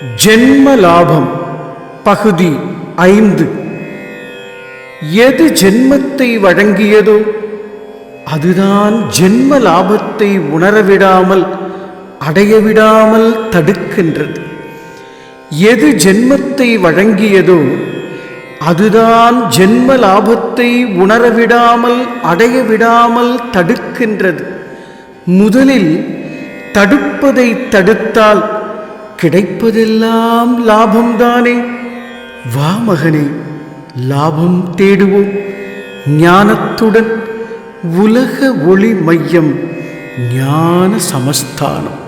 ஜென்ம லாபம் பகுதி ஐந்து. எது ஜென்மத்தை வழங்கியதோ அதுதான் ஜென்ம லாபத்தை உணரவிடாமல் அடையவிடாமல் தடுக்கின்றது. எது ஜென்மத்தை வழங்கியதோ அதுதான் ஜென்ம லாபத்தை உணரவிடாமல் அடையவிடாமல் தடுக்கின்றது. முதலில் தடுப்பதை தடுத்தால் கிடைப்பதெல்லாம் லாபம்தானே? வா மகனே லாபம் தேடுவோம். ஞானத்துடன் உலக ஒளி மையம் ஞான சமஸ்தானம்.